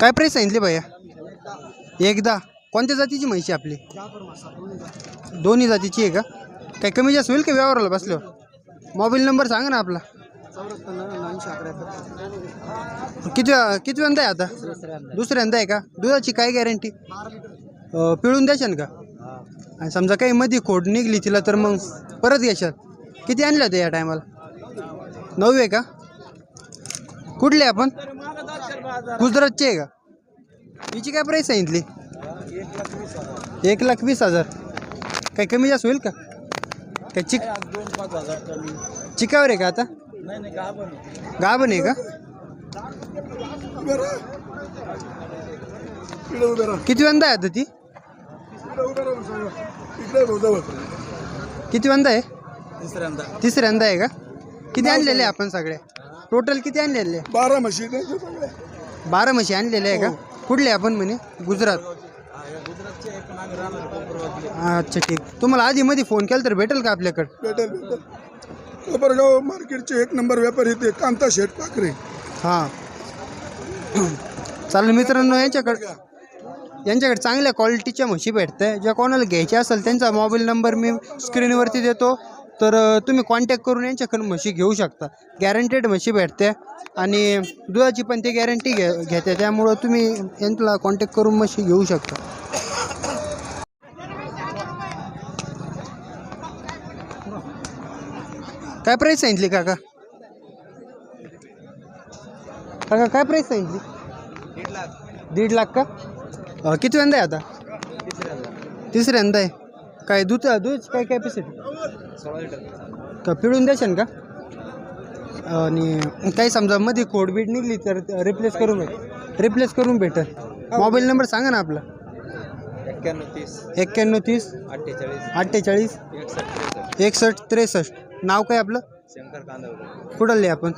काय प्राईस सांगितली भैया? एकदा. कोणत्या जातीची म्हैशी आपली? दोन्ही जातीची आहे का? काही कमी जास्त होईल का व्यवहाराला बसल्यावर? मोबाईल नंबर सांगा ना आपला. किती किती आहे आता? दुसऱ्यांदा आहे का? दुधाची काय गॅरंटी पिळून द्याशान का? आणि समजा काही मध्ये खोड निघली तिला तर मग परत घ्याशाल किती आणलं होतं या टायमाला? नऊ आहे का? कुठले आपण? गुजरातचे आहे का? हिची काय प्राईस सांगितली एक लाख वीस हजार. काही कमी जास्त होईल का? काय चिक चिकावर आहे का आता? गाभण आहे का? किती वंदा आहे आता ती? किती वंदा आहे? तिसऱ्यांदा. तिसऱ्यांदा आहे का? किती आणलेले आपण सगळे? टोटल किती आणलेले? बारा म्हशी बारा म्हशी आणलेले आहे का? कुठले आपण म्हणे? गुजरात. अच्छा ठीक. तुम्हाला आधी मध्ये फोन केला तर भेटेल का आपल्याकडे? भेटेल भेटेल. कोपरगाव मार्केटचे एक नंबर व्यापारी ते कांता शेठ पाखरे. हां. चालेल मित्रांनो यांच्याकडे यांच्याकडे चांगल्या क्वालिटीच्या म्हशी भेटते ज्या कोणाला घ्यायच्या असेल त्यांचा मोबाईल नंबर मी स्क्रीनवरती देतो. तर तुम्ही कॉन्टॅक्ट करून यांच्याकडून म्हशी घेऊ शकता. गॅरंटेड म्हशी भेटते. आणि दुधाची पण ते गॅरंटी घे घेते. त्यामुळं तुम्ही यांना कॉन्टॅक्ट करून म्हशी घेऊ शकता. काय प्राईस सांगितली काका? काका काय प्राईस सांगितली? दीड लाख का? किती वेंदा आहे आता? तिसऱ्यांदा आहे. काय दूध दूध काय कॅपॅसिटी का पिळून द्याशन का? आणि काही समजा मध्ये खोडबीड निघली तर रिप्लेस करून भेट रिप्लेस करून भेटेल. मोबाईल नंबर सांगा ना आपला. एक्क्याण्णव तीस. एक्क्याण्णव तीस. अठ्ठेचाळीस. अठ्ठेचाळीस. एकसष्ट एकसष्ट त्रेसष्ट. नाव काय आपलं? शंकर कांदवले. कुठले आपण?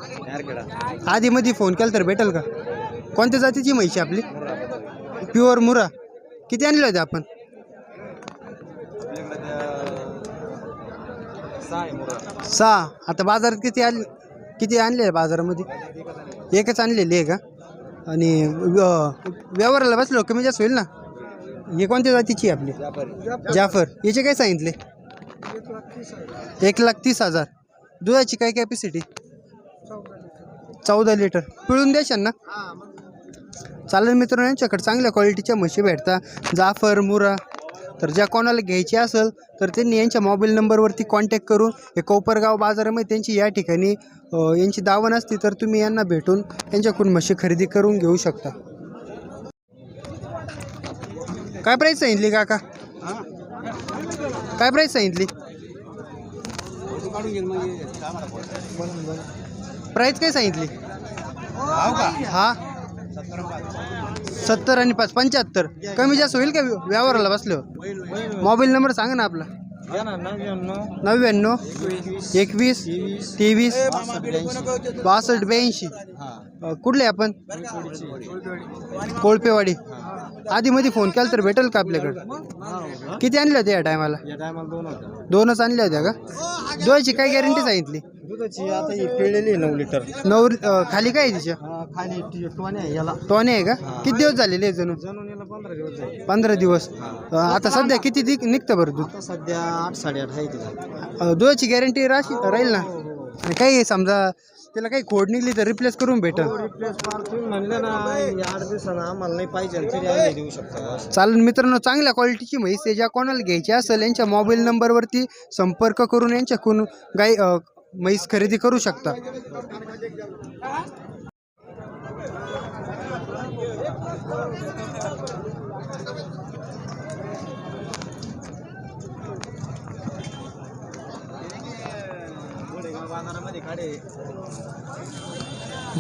आधी मध्ये फोन केला तर भेटेल का? कोणत्या जातीची म्हैशी आपली? प्युअर मुरा. किती आणले होते आपण? सहा. आता बाजारात किती आले? किती आणले बाजारामध्ये? एकच आणलेली आहे का? आणि व्यवहाराला बसलो कमी जास्त होईल ना? हे कोणत्या जातीची आहे आपली? जाफर. याचे काय सांगितले? एक लाख तीस हजार. दुधाची काय कॅपॅसिटी चौदा लिटर. पिळून द्याशाल ना? चालेल मित्रांनो यांच्याकडे चांगल्या क्वालिटीच्या म्हशी भेटतात. जाफर मुरा तर ज्या कोणाला घ्यायची असेल तर त्यांनी यांच्या मोबाईल नंबरवरती कॉन्टॅक्ट करून हे कोपरगाव बाजारामध्ये त्यांची या ठिकाणी यांची दावण असती तर तुम्ही यांना भेटून यांच्याकडून म्हशी खरेदी करून घेऊ शकता. काय प्राईस सांगितली काका? काय प्राईस सांगितली? प्राईस काय सांगितली? हा? सत्तर आणि पाच पंच्याहत्तर. कमी जास्त होईल का व्य- व्यवहाराला बसल्यावर? मोबाईल नंबर सांगा ना आपला. नव्याण्णव एकवीस तेवीस बासष्ट ब्याऐंशी. कुठले आपण? कोळपेवाडी. आधी मध्ये फोन केला तर भेटेल का आपल्याकडे? किती आणल्या होत्या या टायमाला? दोनच आणल्या होत्या का? दोनची काय गॅरंटी सांगितली? दुधाची आता ही पिळलेली नऊ लिटर नऊ अ, खाली काय आहे तिच्या? खाली टोने आहे याला. टोने आहे का? किती दिवस झालेले आहे जणू? जणून याला पंधरा दिवस झाले. पंधरा दिवस. अ, आता सध्या किती निघतं बरं दूध? आता सध्या आठ साडेआठ आहे तिला अ, दुधाची गॅरंटी राशी राहील ना? आणि काही समजा त्याला काही खोड निघली तर रिप्लेस करून भेटल रिप्लेस पार तुम्ही म्हणले ना या आठ दिवसानं आम्हाला नाही पाहिजे तरी आम्ही देऊ शकतो. चालेल मित्रांनो चांगल्या क्वालिटीची म्हैस आहे ज्या कोणाला घ्यायची असेल यांच्या मोबाईल नंबरवरती संपर्क करून यांच्याकडून गाई अ, म्हैस खरेदी करू शकता.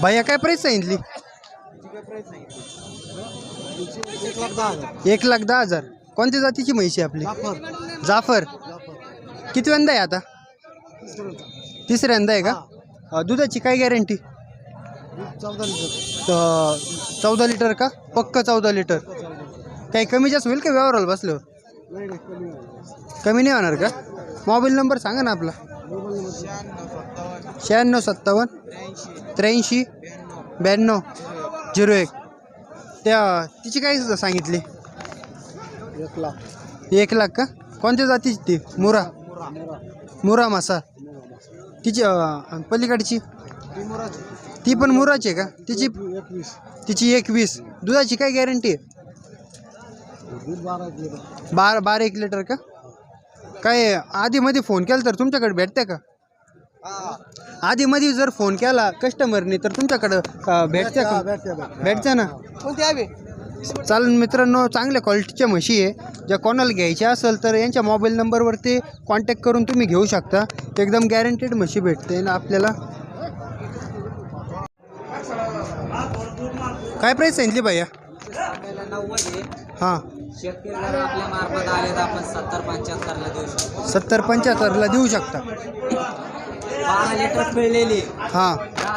भैया काय प्राईस सांगितली एक लाख दहा हजार. कोणत्या जातीची आहे आपली? जाफर. किती वेंदा आहे आता? तिसऱ्यांदा आहे का? दुधाची काय गॅरंटी चौदा लिटर. चौदा लिटर का? पक्क चौदा लिटर. काही कमी जास्त होईल का व्यवहाराला बसल्यावर? कमी नाही. होणार का? मोबाईल नंबर सांगा ना आपला. शहाण्णव सत्तावन्न त्र्याऐंशी ब्याण्णव झिरो एक. त्या तिची काय सांगितली? एक लाख. एक लाख का? कोणत्या जातीची ती? मुरा. मुरा मासा. तिची पलीकडची? ती पण मुराची आहे का? तिची तिची एकवीस. दुधाची काय गॅरंटी आहे? बारा बारा एक लिटर का? काय आधीमध्ये फोन केला तर तुमच्याकडे भेटते का? आधीमध्ये जर फोन केला कस्टमरने तर तुमच्याकडं अं, भेटते का? भेटते ना? कोणती हवी? मित्रांनो चांगल्या क्वालिटीच्या म्हशी आहे. ज्या कोणाला घ्यायच्या असेल तर यांच्या मोबाईल नंबरवरती कॉन्टॅक्ट करून तुम्ही घेऊ शकता. एकदम गॅरंटेड म्हशी भेटते ना आपल्याला. काय प्राईस सांगितली भैया? आपल्याला नव्वद आहे. हां. शेतकरी जर आपल्या मार्फत आले तर आपण सत्तर पंच्याहत्तरला देऊ शकतो. सत्तर पंच्याहत्तरला देऊ शकता. बारा लिटर पिळलेली हां. दहा.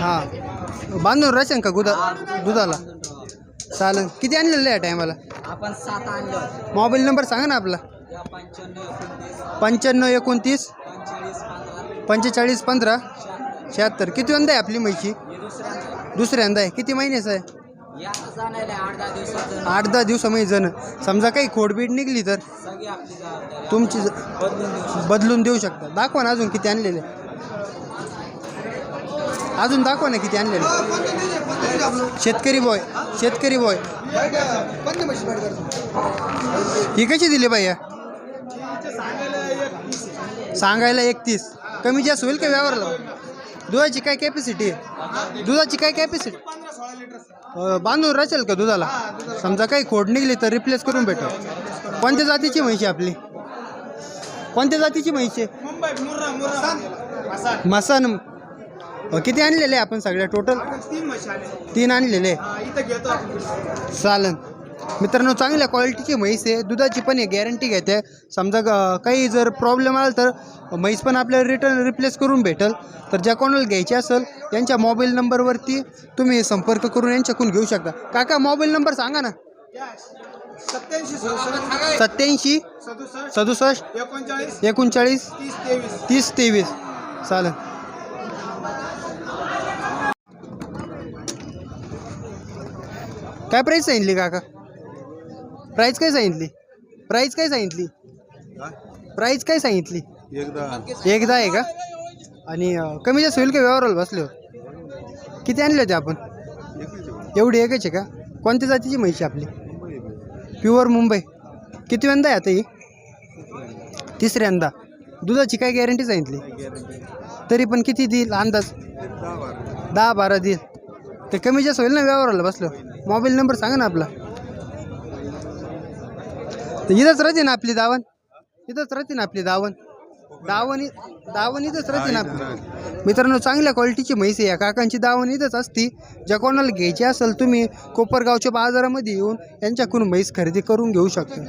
हां. बांधून राहशील का दुधा दुधाला? चालेल किती आणलेलं आहे टायमाला? आपण सात आणले. मोबाईल नंबर सांगा ना आपला. पंच्याण्णव एकोणतीस. पंचेचाळीस पंधरा. शहात्तर. किती वंदा आहे आपली म्हशी? हे दुसऱ्यांदा आहे. किती महिन्याचं आहे? आठ दहा दिवसामध्ये जण. समजा काही खोडबीड निघली तर तुमची बदलून देऊ शकता. दाखवा ना अजून किती आणलेले. अजून दाखवा ना किती आणलेले. शेतकरी बॉय शेतकरी बॉय ही कशी दिली बाई सांगायला एकतीस. कमी जास्त होईल का व्यवहारला? दुधाची काय कॅपॅसिटी आहे? दुधाची काय कॅपॅसिटी बांधून राहशील का दुधाला? समजा काही खोड निघली तर रिप्लेस करून भेटेल. कोणत्या जातीची म्हैशी आपली? कोणत्या जातीची म्हैशी? मुंबई मुर्रा मुर्रा. मसान. किती आणलेले आपण सगळ्या टोटल तीन आणलेले. आहे. इथं घेतो आपण. चालन. मित्रांनो चांगल्या क्वालिटीची म्हैस आहे. दुधाची पण गॅरंटी घेते. समजा काही जर प्रॉब्लेम आला तर म्हैस पण आपल्याला रिटर्न रिप्लेस करून भेटेल. तर ज्या कोणाला घ्यायची असेल यांच्या मोबाईल नंबरवरती तुम्ही संपर्क करून यांच्याकडून घेऊ शकता. काका मोबाईल नंबर सांगा ना. सत्याऐंशी सदुसष्ट एकोणचाळीस एकोणचाळीस तीस तेवीस. तीस तेवीस. चालेल. काय प्राईस सांगितली काका? प्राईस काय सांगितली? प्राईस काय सांगितली? प्राईस काय सांगितली? एकदा. एकदा आहे का? आणि कमी जास्त होईल का व्यवहाराला बसले किती आणले होते आपण? एवढी एकच आहे का? कोणत्या जातीची म्हैशी आपली? प्युअर मुंबई. किती वेंदा आहे आता ही? तिसऱ्यांदा. दुधाची काय गॅरंटी सांगितली? तरी पण किती देईल अंदाज? दहा बारा देईल. ते कमी जास्त होईल ना व्यवहाराला बसलो मोबाईल नंबर सांगा ना आपला. तर इथंच राहते ना आपली दावण. इथंच राहते ना आपली दावण. दावण इ- दावण इथंच राहते ना आपली. मित्रांनो चांगल्या क्वालिटीची म्हैस आहे. या काकांची दावण इथंच असती. ज्या कोणाला घ्यायची असेल तुम्ही कोपरगावच्या बाजारामध्ये येऊन यांच्याकडून म्हैस खरेदी करून घेऊ शकता.